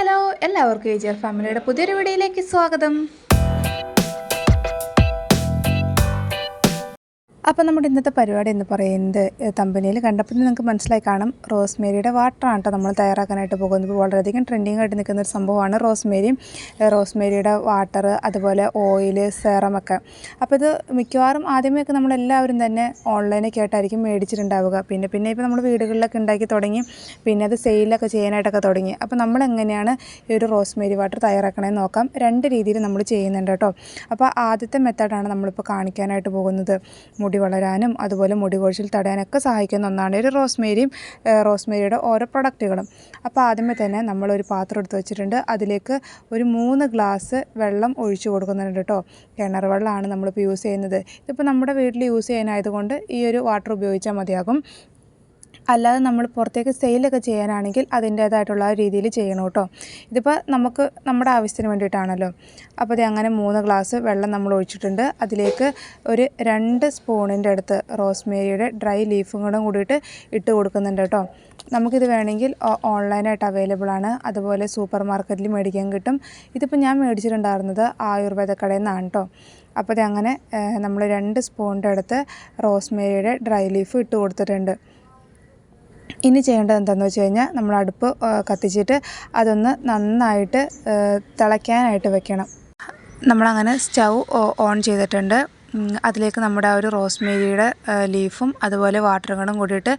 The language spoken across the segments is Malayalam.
ഹലോ എല്ലാവർക്കും ഏജിയർ ഫാമിലിയുടെ പുതിയൊരു വീഡിയോയിലേക്ക് സ്വാഗതം. അപ്പോൾ നമ്മുടെ ഇന്നത്തെ പരിപാടി എന്ന് പറയുന്നത് തമ്പനിയിൽ കണ്ടപ്പോൾ നിങ്ങൾക്ക് മനസ്സിലായി. കാണും റോസ്മേരിയുടെ വാട്ടറാണ് നമ്മൾ തയ്യാറാക്കാനായിട്ട് പോകുന്നത്. വളരെയധികം ട്രെൻഡിങ് ആയിട്ട് നിൽക്കുന്ന ഒരു സംഭവമാണ് റോസ്മേരി റോസ്മേരിയുടെ വാട്ടർ അതുപോലെ ഓയിൽ സെറമൊക്കെ അപ്പോൾ ഇത് മിക്കവാറും ആദ്യമേയൊക്കെ നമ്മളെല്ലാവരും തന്നെ ഓൺലൈനൊക്കെ ആയിട്ടായിരിക്കും മേടിച്ചിട്ടുണ്ടാവുക. പിന്നെ പിന്നെ ഇപ്പോൾ നമ്മൾ വീടുകളിലൊക്കെ ഉണ്ടാക്കി തുടങ്ങി പിന്നെ അത് സെയിലൊക്കെ ചെയ്യാനായിട്ടൊക്കെ തുടങ്ങി. അപ്പോൾ നമ്മൾ എങ്ങനെയാണ് ഈ ഒരു റോസ്മേരി വാട്ടർ തയ്യാറാക്കണമെന്ന് നോക്കാം. രണ്ട് രീതിയിൽ നമ്മൾ ചെയ്യുന്നുണ്ട് കേട്ടോ അപ്പോൾ ആദ്യത്തെ മെത്തേഡാണ് നമ്മളിപ്പോൾ കാണിക്കാനായിട്ട് പോകുന്നത്. മുടി വളരാനും അതുപോലെ മുടി കൊഴിച്ചിൽ തടയാനൊക്കെ സഹായിക്കുന്ന ഒന്നാണ് ഒരു റോസ്മേരിയും റോസ്മേരിയുടെ ഓരോ പ്രൊഡക്റ്റുകളും. അപ്പോൾ ആദ്യമേ തന്നെ നമ്മളൊരു പാത്രം എടുത്ത് വെച്ചിട്ടുണ്ട്. അതിലേക്ക് ഒരു മൂന്ന് ഗ്ലാസ് വെള്ളം ഒഴിച്ചു കൊടുക്കുന്നുണ്ട് കേട്ടോ. കിണർ വെള്ളമാണ് നമ്മളിപ്പോൾ യൂസ് ചെയ്യുന്നത്. ഇതിപ്പോൾ നമ്മുടെ വീട്ടിൽ യൂസ് ചെയ്യാനായതുകൊണ്ട് ഈ ഒരു വാട്ടർ ഉപയോഗിച്ചാൽ മതിയാകും. അല്ലാതെ നമ്മൾ പുറത്തേക്ക് സെയിലൊക്കെ ചെയ്യാനാണെങ്കിൽ അതിന്റേതായിട്ടുള്ള രീതിയിൽ ചെയ്യണം കേട്ടോ. ഇതിപ്പോൾ നമുക്ക് നമ്മുടെ ആവശ്യത്തിന് വേണ്ടിയിട്ടാണല്ലോ. അപ്പോൾ ഇത് അങ്ങനെ മൂന്ന് ഗ്ലാസ് വെള്ളം നമ്മൾ ഒഴിച്ചിട്ടുണ്ട്. അതിലേക്ക് ഒരു രണ്ട് സ്പൂണിന്റെ അടുത്ത് റോസ്മേരിയുടെ ഡ്രൈ ലീഫും കൂടെ കൂടിയിട്ട് ഇട്ട് കൊടുക്കുന്നുണ്ട് കേട്ടോ. നമുക്കിത് വേണമെങ്കിൽ ഓൺലൈനായിട്ട് അവൈലബിൾ ആണ്. അതുപോലെ സൂപ്പർ മാർക്കറ്റിൽ മേടിക്കാൻ കിട്ടും. ഇതിപ്പോൾ ഞാൻ മേടിച്ചിട്ടുണ്ടായിരുന്നത് ആയുർവേദ കടയിൽ നിന്നാണ് കേട്ടോ. അപ്പോൾ ഇത് അങ്ങനെ നമ്മൾ രണ്ട് സ്പൂണിന്റെ അടുത്ത് റോസ്മേരിയുടെ ഡ്രൈ ലീഫ് ഇട്ട് കൊടുത്തിട്ടുണ്ട്. ഇനി ചെയ്യേണ്ടത് എന്താണെന്ന് വെച്ച് കഴിഞ്ഞാൽ നമ്മൾ അടുപ്പ് കത്തിച്ചിട്ട് അതൊന്ന് നന്നായിട്ട് തിളയ്ക്കാനായിട്ട് വെക്കണം. നമ്മളങ്ങനെ സ്റ്റൗ ഓൺ ചെയ്തിട്ടുണ്ട്. അതിലേക്ക് നമ്മുടെ ആ ഒരു റോസ്മേരിയുടെ ലീഫും അതുപോലെ വാട്ടറുകളും കൂടിയിട്ട്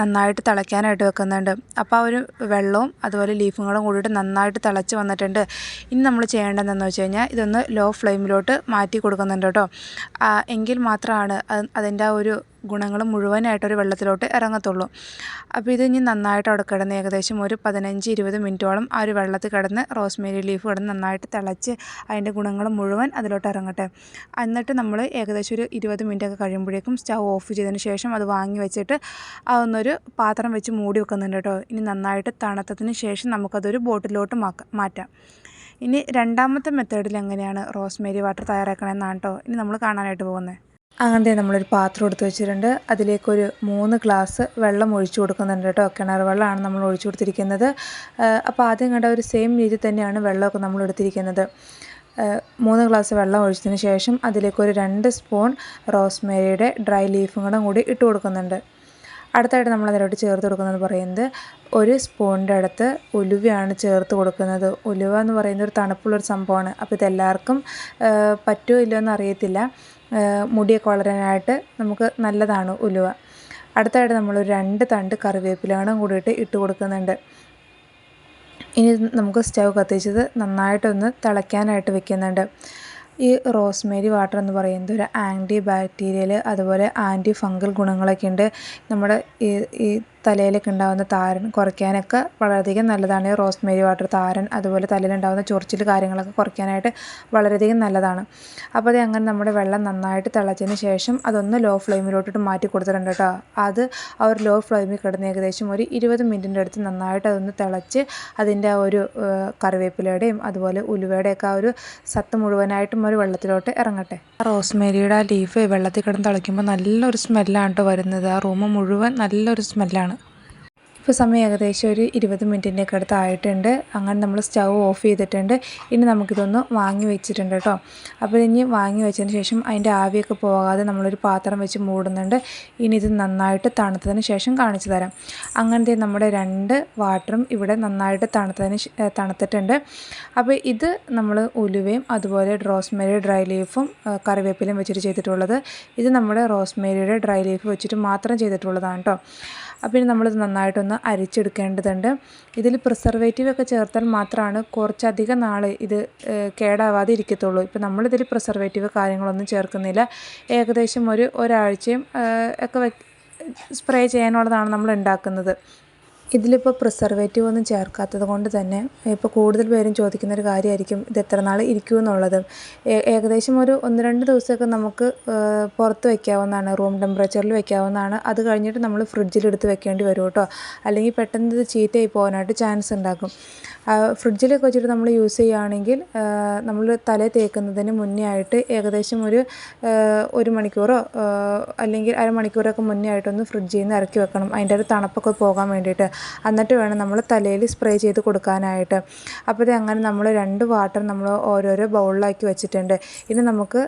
നന്നായിട്ട് തിളയ്ക്കാനായിട്ട് വെക്കുന്നുണ്ട്. അപ്പോൾ ആ ഒരു വെള്ളവും അതുപോലെ ലീഫും കൂടെ കൂടിയിട്ട് നന്നായിട്ട് തിളച്ച് വന്നിട്ടുണ്ട്. ഇനി നമ്മൾ ചെയ്യേണ്ടതെന്ന് വെച്ച് കഴിഞ്ഞാൽ ഇതൊന്ന് ലോ ഫ്ലെയിമിലോട്ട് മാറ്റി കൊടുക്കുന്നുണ്ട് കേട്ടോ. എങ്കിൽ മാത്രമാണ് അത് അതിന്റെ ആ ഒരു ഗുണങ്ങൾ മുഴുവനായിട്ട് ഒരു വെള്ളത്തിലോട്ട് ഇറങ്ങത്തുള്ളൂ. അപ്പോൾ ഇത് ഇനി നന്നായിട്ട് അവിടെ കിടന്ന് ഏകദേശം ഒരു പതിനഞ്ച് ഇരുപത് മിനിറ്റോളം ആ ഒരു വെള്ളത്തിൽ കിടന്ന് റോസ്മേരി ലീഫ് കിടന്ന് നന്നായിട്ട് തിളച്ച് അതിന്റെ ഗുണങ്ങൾ മുഴുവൻ അതിലോട്ട് ഇറങ്ങട്ടെ. എന്നിട്ട് നമ്മൾ ഏകദേശം ഒരു ഇരുപത് മിനിറ്റ് ഒക്കെ കഴിയുമ്പോഴേക്കും സ്റ്റൗ ഓഫ് ചെയ്തതിന് ശേഷം അത് വാങ്ങി വെച്ചിട്ട് അതൊന്നൊരു പാത്രം വെച്ച് മൂടി വെക്കുന്നുണ്ട് കേട്ടോ. ഇനി നന്നായിട്ട് തണുത്തതിന് ശേഷം നമുക്കതൊരു ബോട്ടിലോട്ട് മാറ്റാം. ഇനി രണ്ടാമത്തെ മെത്തേഡിൽ എങ്ങനെയാണ് റോസ്മേരി വാട്ടർ തയ്യാറാക്കണമെന്നാണ് കേട്ടോ ഇനി നമ്മൾ കാണാനായിട്ട് പോകുന്നത്. അങ്ങനത്തെ നമ്മളൊരു പാത്രം എടുത്ത് വെച്ചിട്ടുണ്ട്. അതിലേക്കൊരു മൂന്ന് ഗ്ലാസ് വെള്ളം ഒഴിച്ചു കൊടുക്കുന്നുണ്ട് കേട്ടോ. കിണർ വെള്ളമാണ് നമ്മൾ ഒഴിച്ചു കൊടുത്തിരിക്കുന്നത്. അപ്പോൾ ആദ്യം കണ്ട ഒരു സെയിം രീതി തന്നെയാണ് വെള്ളമൊക്കെ നമ്മൾ എടുത്തിരിക്കുന്നത്. മൂന്ന് ഗ്ലാസ് വെള്ളം ഒഴിച്ചതിന് ശേഷം അതിലേക്കൊരു രണ്ട് സ്പൂൺ റോസ്മേരിയുടെ ഡ്രൈ ലീഫും കൂടെ ഇട്ട് കൊടുക്കുന്നുണ്ട്. അടുത്തായിട്ട് നമ്മൾ അതിലോട്ട് ചേർത്ത് കൊടുക്കുന്നത് പറയുന്നത് ഒരു സ്പൂണിന്റെ അടുത്ത് ഉലുവയാണ് ചേർത്ത് കൊടുക്കുന്നത്. ഉലുവ എന്ന് പറയുന്നത് ഒരു തണുപ്പുള്ളൊരു സംഭവമാണ്. അപ്പോൾ ഇതെല്ലാവർക്കും പറ്റുമോ ഇല്ലയോ എന്ന് അറിയത്തില്ല. മുടിയൊക്കെ വളരാനായിട്ട് നമുക്ക് നല്ലതാണ് ഉലുവ. അടുത്തായിട്ട് നമ്മൾ രണ്ട് തണ്ട് കറിവേപ്പിലകളും കൂടിയിട്ട് ഇട്ട് കൊടുക്കുന്നുണ്ട്. ഇനി നമുക്ക് സ്റ്റൗ കത്തിച്ചത് നന്നായിട്ടൊന്ന് തിളയ്ക്കാനായിട്ട് വെക്കുന്നുണ്ട്. ഈ റോസ്മേരി വാട്ടർ എന്ന് പറയുന്നത് ഒരു ആന്റി ബാക്ടീരിയൽ അതുപോലെ ആന്റി ഫംഗൽ ഗുണങ്ങളൊക്കെ ഉണ്ട് നമ്മുടെ ഈ ഈ തലയിലൊക്കെ ഉണ്ടാകുന്ന താരൻ കുറയ്ക്കാനൊക്കെ വളരെയധികം നല്ലതാണ്. ഈ റോസ്മേരി വാട്ടർ താരൻ അതുപോലെ തലയിലുണ്ടാകുന്ന ചൊറിച്ചിൽ കാര്യങ്ങളൊക്കെ കുറയ്ക്കാനായിട്ട് വളരെയധികം നല്ലതാണ്. അപ്പോൾ അത് അങ്ങനെ നമ്മുടെ വെള്ളം നന്നായിട്ട് തിളച്ചതിന് ശേഷം അതൊന്ന് ലോ ഫ്ലെയിമിലോട്ടിട്ട് മാറ്റി കൊടുത്തിട്ടുണ്ട് കേട്ടോ. അത് ആ ഒരു ലോ ഫ്ലെയിമിൽ കിടന്ന് ഏകദേശം ഒരു ഇരുപത് മിനിറ്റിന്റെ അടുത്ത് നന്നായിട്ട് അതൊന്ന് തിളച്ച് അതിന്റെ ആ ഒരു കറിവേപ്പിലയുടെയും അതുപോലെ ഉലുവയുടെയൊക്കെ ആ ഒരു സത്ത് മുഴുവനായിട്ടും ഒരു വെള്ളത്തിലോട്ട് ഇറങ്ങട്ടെ. റോസ്മേരിയുടെ ആ ലീഫ് വെള്ളത്തിൽ കിടന്ന് തിളയ്ക്കുമ്പോൾ നല്ലൊരു സ്മെല്ലാണ് കേട്ടോ വരുന്നത്. ആ റൂം മുഴുവൻ നല്ലൊരു സ്മെല്ലാണ് ഇപ്പോൾ സമയം ഏകദേശം ഒരു ഇരുപത് മിനിറ്റിന്റെയൊക്കെ അടുത്ത് ആയിട്ടുണ്ട്. അങ്ങനെ നമ്മൾ സ്റ്റൗ ഓഫ് ചെയ്തിട്ടുണ്ട്. ഇനി നമുക്കിതൊന്ന് വാങ്ങി വെച്ചിട്ടുണ്ട് കേട്ടോ. അപ്പോൾ ഇനി വാങ്ങി വെച്ചതിന് ശേഷം അതിന്റെ ആവിയൊക്കെ പോകാതെ നമ്മളൊരു പാത്രം വെച്ച് മൂടുന്നുണ്ട്. ഇനി ഇത് നന്നായിട്ട് തണുത്തതിന് ശേഷം കാണിച്ചു തരാം. അങ്ങനത്തെ നമ്മുടെ രണ്ട് വാട്ടറും ഇവിടെ നന്നായിട്ട് തണുത്തതിന് തണുത്തിട്ടുണ്ട്. അപ്പോൾ ഇത് നമ്മൾ ഉലുവയും അതുപോലെ റോസ്മേരി ഡ്രൈ ലീഫും കറിവേപ്പിലയും വെച്ചിട്ട് ചെയ്തിട്ടുള്ളത്. ഇത് നമ്മുടെ റോസ്മേരിയുടെ ഡ്രൈ ലീഫ് വെച്ചിട്ട് മാത്രം ചെയ്തിട്ടുള്ളതാണ് കേട്ടോ. അപ്പോൾ ഇനി നമ്മളിത് നന്നായിട്ടൊന്ന് അരിച്ചെടുക്കേണ്ടതുണ്ട്. ഇതിൽ പ്രിസർവേറ്റീവ് ഒക്കെ ചേർത്താൽ മാത്രമാണ് കുറച്ചധികം നാൾ ഇത് കേടാവാതെ ഇരിക്കത്തുള്ളൂ. ഇപ്പോൾ നമ്മളിതിൽ പ്രിസർവേറ്റീവ് കാര്യങ്ങളൊന്നും ചേർക്കുന്നില്ല. ഏകദേശം ഒരു ഒരാഴ്ചയും ഒക്കെ സ്പ്രേ ചെയ്യാനുള്ളതാണ് നമ്മൾ ഉണ്ടാക്കുന്നത്. ഇതിലിപ്പോൾ പ്രിസർവേറ്റീവ് ഒന്നും ചേർക്കാത്തത് കൊണ്ട് തന്നെ ഇപ്പോൾ കൂടുതൽ പേരും ചോദിക്കുന്ന ഒരു കാര്യമായിരിക്കും ഇത് എത്ര നാൾ ഇരിക്കും എന്നുള്ളത്. ഏകദേശം ഒരു ഒന്ന് രണ്ട് ദിവസമൊക്കെ നമുക്ക് പുറത്ത് വയ്ക്കാവുന്നതാണ് റൂം ടെമ്പറേച്ചറിൽ വയ്ക്കാവുന്നതാണ് അത് കഴിഞ്ഞിട്ട് നമ്മൾ ഫ്രിഡ്ജിലെടുത്ത് വെക്കേണ്ടി വരും കേട്ടോ. അല്ലെങ്കിൽ പെട്ടെന്ന് ഇത് ചീത്തയായി പോകാനായിട്ട് ചാൻസ് ഉണ്ടാക്കും. ആ, ഫ്രിഡ്ജിലൊക്കെ വെച്ചിട്ട് നമ്മൾ യൂസ് ചെയ്യുകയാണെങ്കിൽ നമ്മൾ തലയിൽ തേക്കുന്നതിന് മുന്നേ ആയിട്ട് ഏകദേശം ഒരു ഒരു മണിക്കൂറോ അല്ലെങ്കിൽ അരമണിക്കൂറൊക്കെ മുന്നേ ആയിട്ടൊന്ന് ഫ്രിഡ്ജിൽ നിന്ന് ഇറക്കി വെക്കണം. അതിന്റെ ഒരു തണുപ്പൊക്കെ പോകാൻ വേണ്ടിയിട്ട്. എന്നിട്ട് വേണം നമ്മൾ തലയിൽ സ്പ്രേ ചെയ്ത് കൊടുക്കാനായിട്ട്. അപ്പോൾ അങ്ങനെ നമ്മൾ രണ്ട് വാട്ടർ നമ്മൾ ഓരോരോ ബൗളിലാക്കി വെച്ചിട്ടുണ്ട്. ഇനി നമുക്ക്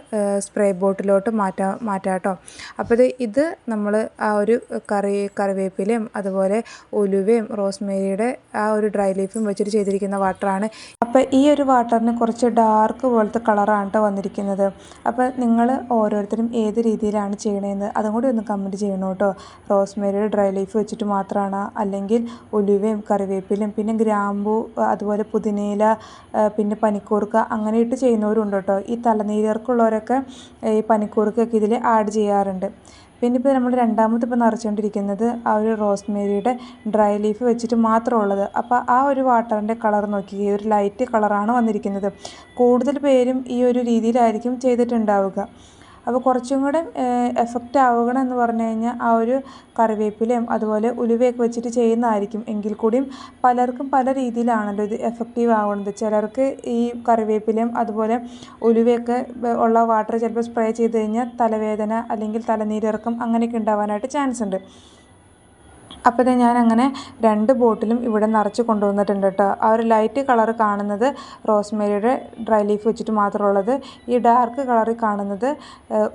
സ്പ്രേ ബോട്ടിലോട്ട് മാറ്റാം മാറ്റാം കേട്ടോ അപ്പോൾ ഇത് നമ്മൾ ആ ഒരു കറി കറിവേപ്പിലയും അതുപോലെ ഉലുവയും റോസ്മേരിയുടെ ആ ഒരു ഡ്രൈ ലീഫും വെച്ചിട്ട് ചെയ്തിരിക്കുന്ന വാട്ടറാണ്. അപ്പോൾ ഈ ഒരു വാട്ടറിന് കുറച്ച് ഡാർക്ക് പോലത്തെ കളറാണ് കേട്ടോ വന്നിരിക്കുന്നത്. അപ്പോൾ നിങ്ങൾ ഓരോരുത്തരും ഏത് രീതിയിലാണ് ചെയ്യണതെന്ന് അതും കൂടി ഒന്ന് കമന്റ് ചെയ്യണം കേട്ടോ റോസ്മേരി ഡ്രൈ ലീഫ് വെച്ചിട്ട് മാത്രമാണ് അല്ലെങ്കിൽ ഉലുവയും കറിവേപ്പിലും പിന്നെ ഗ്രാമ്പു അതുപോലെ പുതിനയില പിന്നെ പനിക്കൂർക്ക അങ്ങനെ ഇട്ട് ചെയ്യുന്നവരുണ്ട് കേട്ടോ ഈ തലനീരർക്കുള്ളവരൊക്കെ ഈ പനിക്കൂർക്കൊക്കെ ഇതിൽ ആഡ് ചെയ്യാറുണ്ട്. പിന്നെ ഇപ്പോൾ നമ്മൾ രണ്ടാമത് ഇപ്പോൾ നിറച്ചുകൊണ്ടിരിക്കുന്നത് ആ ഒരു റോസ്മേരിയുടെ ഡ്രൈ ലീഫ് വെച്ചിട്ട് മാത്രമുള്ളത് അപ്പോൾ ആ ഒരു വാട്ടറിന്റെ കളർ നോക്കി ഒരു ലൈറ്റ് കളറാണ് വന്നിരിക്കുന്നത്. കൂടുതൽ പേരും ഈ ഒരു രീതിയിലായിരിക്കും ചെയ്തിട്ടുണ്ടാവുക. അപ്പോൾ കുറച്ചും കൂടെ എഫക്റ്റ് ആവണം എന്ന് പറഞ്ഞു കഴിഞ്ഞാൽ ആ ഒരു കറിവേപ്പിലയും അതുപോലെ ഉലുവയൊക്കെ വെച്ചിട്ട് ചെയ്യുന്നതായിരിക്കും. എങ്കിൽ കൂടിയും പലർക്കും പല രീതിയിലാണല്ലോ ഇത് എഫക്റ്റീവ് ആവുന്നത്. ചിലർക്ക് ഈ കറിവേപ്പിലയും അതുപോലെ ഉലുവയൊക്കെ ഉള്ള വാട്ടർ ചിലപ്പോൾ സ്പ്രേ ചെയ്ത് കഴിഞ്ഞാൽ തലവേദന അല്ലെങ്കിൽ തലനീരിറക്കം അങ്ങനെയൊക്കെ ഉണ്ടാവാനായിട്ട് ചാൻസ് ഉണ്ട്. അപ്പോൾ ഞാൻ അങ്ങനെ രണ്ട് ബോട്ടിലും ഇവിടെ നിറച്ച് കൊണ്ടുവന്നിട്ടുണ്ട് കേട്ടോ ആ ഒരു ലൈറ്റ് കളർ കാണുന്നത് റോസ്മേരിയുടെ ഡ്രൈ ലീഫ് വെച്ചിട്ട് മാത്രമുള്ളത്. ഈ ഡാർക്ക് കളറിൽ കാണുന്നത്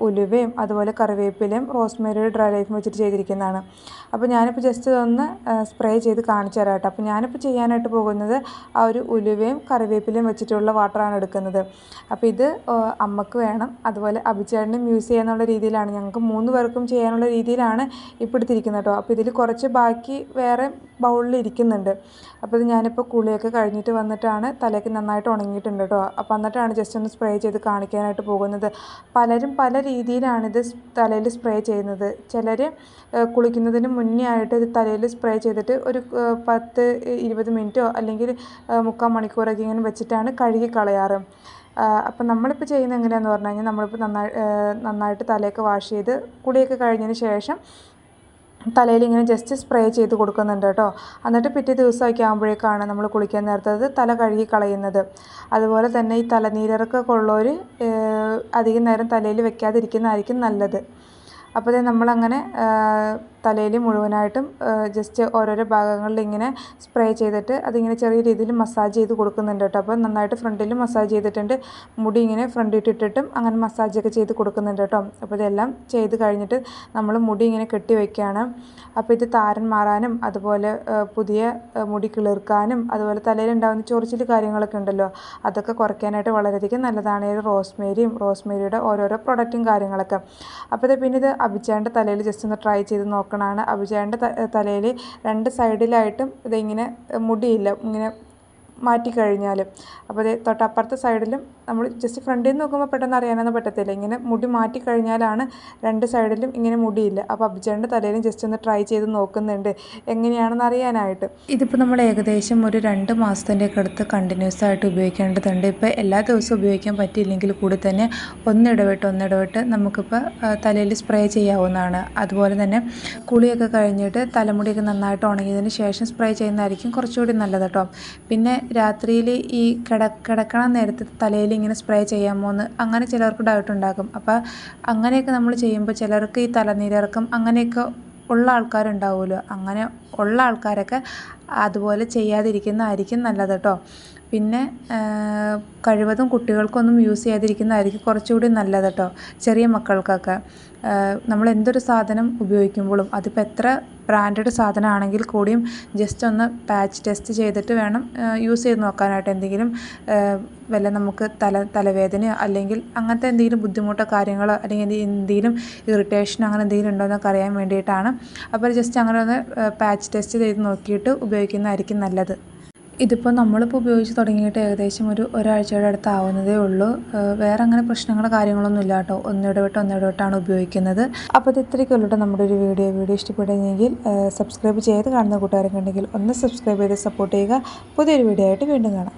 ഉലുവയും അതുപോലെ കറിവേപ്പിലയും റോസ്മേരിയുടെ ഡ്രൈ ലീഫും വെച്ചിട്ട് ചെയ്തിരിക്കുന്നതാണ്. അപ്പോൾ ഞാനിപ്പോൾ ജസ്റ്റ് ഇതൊന്ന് സ്പ്രേ ചെയ്ത് കാണിച്ചു തരാം കേട്ടോ അപ്പോൾ ഞാനിപ്പോൾ ചെയ്യാനായിട്ട് പോകുന്നത് ആ ഒരു ഉലുവയും കറിവേപ്പിലയും വെച്ചിട്ടുള്ള വാട്ടറാണ് എടുക്കുന്നത്. അപ്പോൾ ഇത് അമ്മയ്ക്ക് വേണം. അതുപോലെ അഭിചേട്ടനും യൂസ് ചെയ്യാന്നുള്ള രീതിയിലാണ്. ഞങ്ങൾക്ക് മൂന്ന് പേർക്കും ചെയ്യാനുള്ള രീതിയിലാണ് ഇപ്പോൾ എടുത്തിരിക്കുന്നത് കേട്ടോ അപ്പോൾ ഇതിൽ കുറച്ച് ബാക്കി വേറെ ബൗളിൽ ഇരിക്കുന്നുണ്ട്. അപ്പോൾ ഇത് ഞാനിപ്പോൾ കുളിയൊക്കെ കഴിഞ്ഞിട്ട് വന്നിട്ടാണ് തലയ്ക്ക് നന്നായിട്ട് ഉണങ്ങിയിട്ടുണ്ട് കേട്ടോ അപ്പോൾ എന്നിട്ടാണ് ജസ്റ്റ് ഒന്ന് സ്പ്രേ ചെയ്ത് കാണിക്കാനായിട്ട് പോകുന്നത്. പലരും പല രീതിയിലാണിത് തലയിൽ സ്പ്രേ ചെയ്യുന്നത്. ചിലർ കുളിക്കുന്നതിന് മുന്നേ ആയിട്ട് ഇത് തലയിൽ സ്പ്രേ ചെയ്തിട്ട് ഒരു പത്ത് ഇരുപത് മിനിറ്റോ അല്ലെങ്കിൽ മുക്കാൽ മണിക്കൂറൊക്കെ ഇങ്ങനെ വെച്ചിട്ടാണ് കഴുകി കളയാറ്. അപ്പം നമ്മളിപ്പോൾ ചെയ്യുന്നത് എങ്ങനെയാണെന്ന് പറഞ്ഞു കഴിഞ്ഞാൽ നമ്മളിപ്പോൾ നന്നായി നന്നായിട്ട് തലയൊക്കെ വാഷ് ചെയ്ത് കുളിയൊക്കെ കഴിഞ്ഞതിന് ശേഷം തലയിൽ ഇങ്ങനെ ജസ്റ്റ് സ്പ്രേ ചെയ്ത് കൊടുക്കുന്നുണ്ട് കേട്ടോ. എന്നിട്ട് പിറ്റേ ദിവസമൊക്കെ ആകുമ്പോഴേക്കാണ് നമ്മൾ കുളിക്കാൻ നേരത്തത് തല കഴുകി കളയുന്നത്. അതുപോലെ തന്നെ ഈ തലനീരൊക്കെ ഉള്ളവർ അധികം നേരം തലയിൽ വെക്കാതിരിക്കുന്നതായിരിക്കും നല്ലത്. അപ്പോൾ നമ്മളങ്ങനെ തലയിൽ മുഴുവനായിട്ടും ജസ്റ്റ് ഓരോരോ ഭാഗങ്ങളിൽ ഇങ്ങനെ സ്പ്രേ ചെയ്തിട്ട് അതിങ്ങനെ ചെറിയ രീതിയിൽ മസാജ് ചെയ്ത് കൊടുക്കുന്നുണ്ട് കേട്ടോ. അപ്പോൾ നന്നായിട്ട് ഫ്രണ്ടിൽ മസാജ് ചെയ്തിട്ടുണ്ട്. മുടി ഇങ്ങനെ ഫ്രണ്ടിട്ടിട്ടിട്ടും അങ്ങനെ മസാജൊക്കെ ചെയ്ത് കൊടുക്കുന്നുണ്ട് കേട്ടോ. അപ്പോൾ ഇതെല്ലാം ചെയ്ത് കഴിഞ്ഞിട്ട് നമ്മൾ മുടി ഇങ്ങനെ കെട്ടി വയ്ക്കുകയാണ് അപ്പോൾ ഇത് താരൻ മാറാനും അതുപോലെ പുതിയ മുടി കിളിർക്കാനും അതുപോലെ തലയിൽ ഉണ്ടാകുന്ന ചൊറിച്ചിൽ കാര്യങ്ങളൊക്കെ ഉണ്ടല്ലോ അതൊക്കെ കുറയ്ക്കാനായിട്ട് വളരെയധികം നല്ലതാണ്. ഈ റോസ്മേരിയും റോസ്മേരിയുടെ ഓരോരോ പ്രൊഡക്റ്റും കാര്യങ്ങളൊക്കെ. അപ്പോൾ പിന്നെ ഇത് അഭിചാന്റെ തലയിൽ ജസ്റ്റ് ഒന്ന് ട്രൈ ചെയ്ത് നോക്കാം നോക്കണതാണ് അഭിജയന്റെ തലയിൽ രണ്ട് സൈഡിലായിട്ടും ഇതിങ്ങനെ മുടിയില്ല. ഇങ്ങനെ മാറ്റിക്കഴിഞ്ഞാൽ അപ്പോൾ ദേ തൊട്ടപ്പുറത്തെ സൈഡിലും നമ്മൾ ജസ്റ്റ് ഫ്രണ്ടിൽ നിന്ന് നോക്കുമ്പോൾ പെട്ടെന്ന് അറിയാനൊന്നും പറ്റത്തില്ല. ഇങ്ങനെ മുടി മാറ്റിക്കഴിഞ്ഞാലാണ് രണ്ട് സൈഡിലും ഇങ്ങനെ മുടിയില്ല. അപ്പോൾ അഭിജയന്റെ തലയിലും ജസ്റ്റ് ഒന്ന് ട്രൈ ചെയ്ത് നോക്കുന്നുണ്ട്. എങ്ങനെയാണെന്ന് അറിയാനായിട്ട്. ഇതിപ്പോൾ നമ്മൾ ഏകദേശം ഒരു രണ്ട് മാസത്തിന്റെയൊക്കെ അടുത്ത് കണ്ടിന്യൂസ് ആയിട്ട് ഉപയോഗിക്കേണ്ടതുണ്ട്. ഇപ്പോൾ എല്ലാ ദിവസവും ഉപയോഗിക്കാൻ പറ്റിയില്ലെങ്കിൽ കൂടി തന്നെ ഒന്നിടവിട്ട് ഒന്നിടവിട്ട് നമുക്കിപ്പോൾ തലയിൽ സ്പ്രേ ചെയ്യാവുന്നതാണ്. അതുപോലെ തന്നെ കുളിയൊക്കെ കഴിഞ്ഞിട്ട് തലമുടിയൊക്കെ നന്നായിട്ട് ഉണങ്ങിയതിന് ശേഷം സ്പ്രേ ചെയ്യുന്നതായിരിക്കും കുറച്ചുകൂടി നല്ലത് കേട്ടോ. പിന്നെ രാത്രിയിൽ ഈ കിട കിടക്കണ നേരത്ത് തലയിൽ ഇങ്ങനെ സ്പ്രേ ചെയ്യാമോ എന്ന് അങ്ങനെ ചിലർക്ക് ഡൗട്ട് ഉണ്ടാകും. അപ്പോൾ അങ്ങനെയൊക്കെ നമ്മൾ ചെയ്യുമ്പോൾ ചിലർക്ക് ഈ തലനീരിറക്കം അങ്ങനെയൊക്കെ ഉള്ള ആൾക്കാരുണ്ടാവുമല്ലോ അങ്ങനെ ഉള്ള ആൾക്കാരൊക്കെ അതുപോലെ ചെയ്യാതിരിക്കുന്നതായിരിക്കും നല്ലത് കേട്ടോ. പിന്നെ കഴിവതും കുട്ടികൾക്കൊന്നും യൂസ് ചെയ്യാതിരിക്കുന്നതായിരിക്കും കുറച്ചുകൂടി നല്ലത് കേട്ടോ ചെറിയ മക്കൾക്കൊക്കെ. നമ്മൾ എന്തൊരു സാധനം ഉപയോഗിക്കുമ്പോഴും അതിപ്പോൾ എത്ര ബ്രാൻഡഡ് സാധനമാണെങ്കിൽ കൂടിയും ജസ്റ്റ് ഒന്ന് പാച്ച് ടെസ്റ്റ് ചെയ്തിട്ട് വേണം യൂസ് ചെയ്ത് നോക്കാനായിട്ട് എന്തെങ്കിലും വല്ല നമുക്ക് തല തലവേദനയോ അല്ലെങ്കിൽ അങ്ങനത്തെ എന്തെങ്കിലും ബുദ്ധിമുട്ടോ കാര്യങ്ങളോ അല്ലെങ്കിൽ എന്തെങ്കിലും ഇറിറ്റേഷനോ അങ്ങനെ എന്തെങ്കിലും ഉണ്ടോ എന്നൊക്കെ അറിയാൻ വേണ്ടിയിട്ടാണ്. അപ്പോൾ ജസ്റ്റ് അങ്ങനെ ഒന്ന് പാച്ച് ടെസ്റ്റ് ചെയ്ത് നോക്കിയിട്ട് ഉപയോഗിക്കുന്നതായിരിക്കും നല്ലത്. ഇതിപ്പോൾ നമ്മളിപ്പോൾ ഉപയോഗിച്ച് തുടങ്ങിയിട്ട് ഏകദേശം ഒരു ഒരാഴ്ചയുടെ അടുത്ത് ആവുന്നതേ ഉള്ളൂ. വേറെ അങ്ങനെ പ്രശ്നങ്ങളോ കാര്യങ്ങളൊന്നും ഇല്ല കേട്ടോ. ഒന്നിടവിട്ട് ഒന്നിടവിട്ടാണ് ഉപയോഗിക്കുന്നത്. അപ്പോൾ ഇത് ഇത്രയ്ക്ക് ഉള്ളൂ നമ്മുടെ ഒരു വീഡിയോ. വീഡിയോ ഇഷ്ടപ്പെടുന്നെങ്കിൽ സബ്സ്ക്രൈബ് ചെയ്ത് കാണുന്ന കൂട്ടുകാരൊക്കെ ഉണ്ടെങ്കിൽ ഒന്ന് സബ്സ്ക്രൈബ് ചെയ്ത് സപ്പോർട്ട് ചെയ്യുക. പുതിയൊരു വീഡിയോ ആയിട്ട് വീണ്ടും കാണാം.